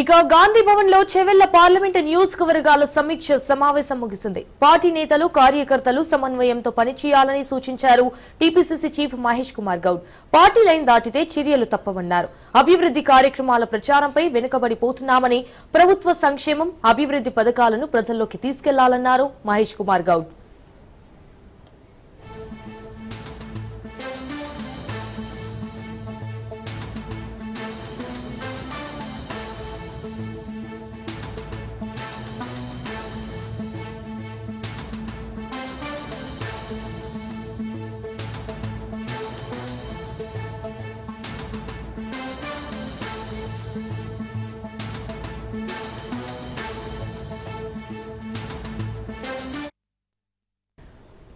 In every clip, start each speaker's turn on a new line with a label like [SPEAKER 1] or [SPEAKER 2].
[SPEAKER 1] ఇక గాంధీ భవన్లో చెవెళ్ళ పార్లమెంట్ నియోజకవర్గాల సమీక్ష సమావేశం ముగిసింది. పార్టీ నేతలు కార్యకర్తలు సమన్వయంతో పనిచేయాలని సూచించారు TPCC chief Mahesh Kumar Goud. Party line దాటితే చర్యలు తప్పవన్నారు. అభివృద్ధి కార్యక్రమాల ప్రచారంపై వెనుకబడిపోతున్నామని ప్రభుత్వ సంక్షేమం అభివృద్ధి పథకాలను ప్రజల్లోకి తీసుకెళ్ళాలన్నారు మహేష్ కుమార్ గౌడ్.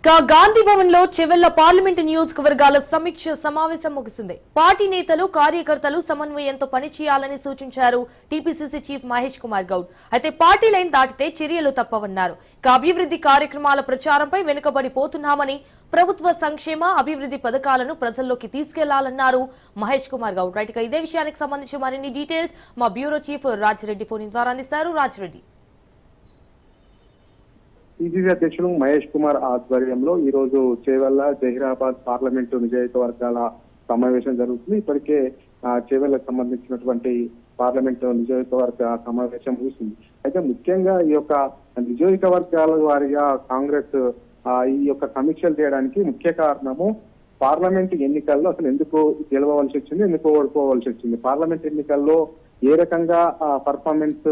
[SPEAKER 1] గాంధీ భవన్లో చెవెళ్ళ పార్లమెంటు నియోజకవర్గాల సమీక్ష సమావేశం ముగిసింది. పార్టీ నేతలు కార్యకర్తలు సమన్వయంతో పనిచేయాలని సూచించారు టీపీసీసీ చీఫ్ మహేష్ కుమార్ గౌడ్. అయితే పార్టీ లైన్ దాటితే చర్యలు తప్పవన్నారు. ఇక అభివృద్ధి కార్యక్రమాల ప్రచారంపై వెనుకబడిపోతున్నామని ప్రభుత్వ సంక్షేమ అభివృద్ధి పథకాలను ప్రజల్లోకి తీసుకెళ్ళాలన్నారు మహేష్ కుమార్ గౌడ్. రైట్ ఇక ఇదే విషయానికి సంబంధించి మరిన్ని డీటెయిల్స్ మా బ్యూరో చీఫ్ రాజిరెడ్డి ఫోన్ ద్వారా అందిస్తారు. రాజిరెడ్డి.
[SPEAKER 2] పిసిసి అధ్యక్షులు మహేష్ కుమార్ ఆధ్వర్యంలో ఈ రోజు చేవెళ్ళ జహీరాబాద్ పార్లమెంటు నియోజకవర్గాల సమావేశం జరుగుతుంది. ఇప్పటికే ఆ, చేవెళ్ళకు సంబంధించినటువంటి పార్లమెంటు నియోజకవర్గ సమావేశం ముగిసింది. అయితే ముఖ్యంగా ఈ యొక్క నియోజకవర్గాల వారిగా కాంగ్రెస్ ఈ యొక్క సమీక్షలు చేయడానికి ముఖ్య కారణము పార్లమెంట్ ఎన్నికల్లో అసలు ఎందుకు గెలవవలసి వచ్చింది ఎందుకు ఓడిపోవలసి వచ్చింది? పార్లమెంట్ ఎన్నికల్లో ఏ రకంగా పర్ఫార్మెన్స్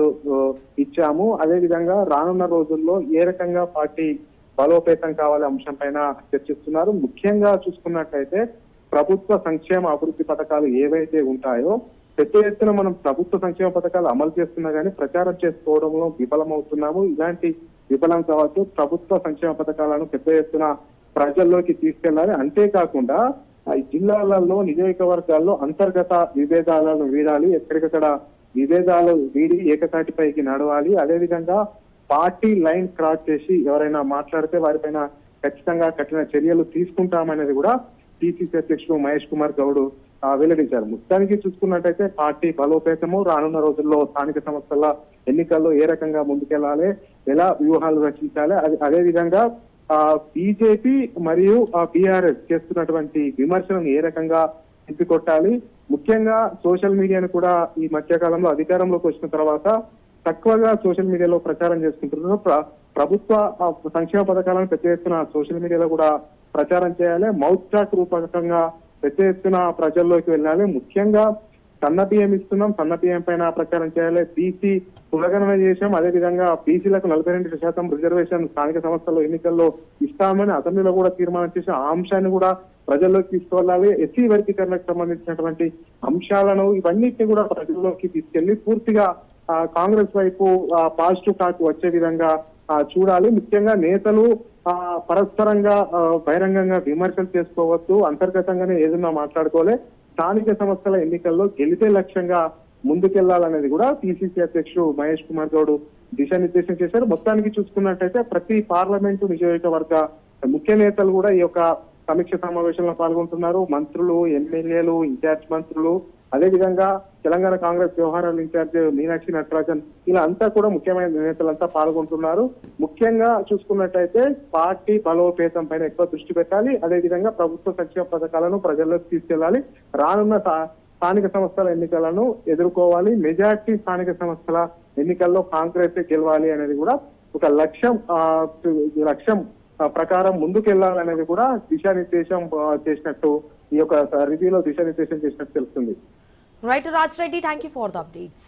[SPEAKER 2] ఇచ్చాము. అదే విధంగా రానున్న రోజుల్లో ఏ రకంగా పార్టీ బలోపేతం కావాలి అంశం పైన చర్చిస్తున్నారు. ముఖ్యంగా చూసుకున్నట్లయితే ప్రభుత్వ సంక్షేమ అభివృద్ధి పథకాలు ఏవైతే ఉంటాయో పెద్ద ఎత్తున మనం ప్రభుత్వ సంక్షేమ పథకాలు అమలు చేస్తున్నా కానీ ప్రచారం చేసుకోవడంలో విఫలమవుతున్నాము. ఇలాంటి విఫలం కావచ్చు. ప్రభుత్వ సంక్షేమ పథకాలను పెద్ద ఎత్తున ప్రజల్లోకి తీసుకెళ్ళాలి. అంతేకాకుండా జిల్లాలలో నియోజకవర్గాల్లో అంతర్గత విభేదాలను వీడాలి ఎక్కడికక్కడ విభేదాలు వీడి ఏకతాటిపైకి నడవాలి. అదేవిధంగా పార్టీ లైన్ క్రాస్ చేసి ఎవరైనా మాట్లాడితే వారిపైన ఖచ్చితంగా కఠిన చర్యలు తీసుకుంటామనేది కూడా టీసీసీ అధ్యక్షుడు మహేష్ కుమార్ గౌడ్ వెల్లడించారు. మొత్తానికి చూసుకున్నట్టయితే పార్టీ బలోపేతము. రానున్న రోజుల్లో స్థానిక సంస్థల ఎన్నికల్లో ఏ రకంగా ముందుకెళ్ళాలి ఎలా వ్యూహాలు రచించాలి అది అదే విధంగా బీజేపీ మరియు ఆ బీఆర్ఎస్ చేస్తున్నటువంటి విమర్శలను ఏ రకంగా తిప్పికొట్టాలి ముఖ్యంగా సోషల్ మీడియాను కూడా ఈ మధ్యకాలంలో అధికారంలోకి వచ్చిన తర్వాత తక్కువగా సోషల్ మీడియాలో ప్రచారం చేసుకుంటున్నారు ప్ర- ప్రభుత్వ ఆ, సంక్షేమ పథకాలను పెద్ద ఎత్తున సోషల్ మీడియాలో కూడా ప్రచారం చేయాలి. మౌత్ టాక్ రూపకంగా పెద్ద ఎత్తున ప్రజల్లోకి వెళ్ళాలి. ముఖ్యంగా సన్న బియ్యం ఇస్తున్నాం సన్న బియ్యం పైన ప్రచారం చేయాలి. బీసీ పునగణన చేశాం. అదే విధంగా బీసీలకు నలభై రెండు శాతం రిజర్వేషన్ స్థానిక సంస్థల్లో ఎన్నికల్లో ఇస్తామని అసెంబ్లీలో కూడా తీర్మానం చేసి ఆ అంశాన్ని కూడా ప్రజల్లోకి తీసుకువెళ్ళాలి. ఎస్సీ వర్గీకరణకు సంబంధించినటువంటి అంశాలను ఇవన్నిటిని కూడా ప్రజల్లోకి తీసుకెళ్ళి పూర్తిగా ఆ, కాంగ్రెస్ వైపు పాజిటివ్ టాక్ వచ్చే విధంగా చూడాలి. ముఖ్యంగా నేతలు ఆ, పరస్పరంగా బహిరంగంగా విమర్శలు చేసుకోవచ్చు అంతర్గతంగానే ఏదన్నా మాట్లాడుకోలే స్థానిక సంస్థల ఎన్నికల్లో గెలిపే లక్ష్యంగా ముందుకెళ్ళాలనేది కూడా పిసిసి అధ్యక్షుడు మహేష్ కుమార్ గౌడ్ దిశానిర్దేశం చేశారు. మొత్తానికి చూసుకున్నట్టయితే ప్రతి పార్లమెంటు నియోజకవర్గ ముఖ్య నేతలు కూడా ఈ యొక్క సమీక్ష సమావేశంలో పాల్గొంటున్నారు. మంత్రులు ఎమ్మెల్యేలు ఇన్ఛార్జ్ మంత్రులు అదేవిధంగా తెలంగాణ కాంగ్రెస్ వ్యవహారాల ఇన్ఛార్జ్ మీనాక్షి నటరాజన్ ఇలా అంతా కూడా ముఖ్యమైన నేతలంతా పాల్గొంటున్నారు. ముఖ్యంగా చూసుకున్నట్టయితే పార్టీ బలోపేతం పైన ఎక్కువ దృష్టి పెట్టాలి. అదే విధంగా ప్రభుత్వ సంక్షేమ పథకాలను ప్రజల్లోకి తీసుకెళ్ళాలి రానున్న స్థా- స్థానిక సంస్థల ఎన్నికలను ఎదుర్కోవాలి. మెజార్టీ స్థానిక సంస్థల ఎన్నికల్లో కాంగ్రెస్ గెలవాలి అనేది కూడా ఒక లక్ష్యం లక్ష్యం ప్రకారం ముందుకెళ్ళాలనేది కూడా దిశానిర్దేశం చేసినట్టు ఈ యొక్క రివ్యూలో దిశానిర్దేశం చేసినట్టు తెలుస్తుంది.
[SPEAKER 1] Right Raj Reddy thank you for the updates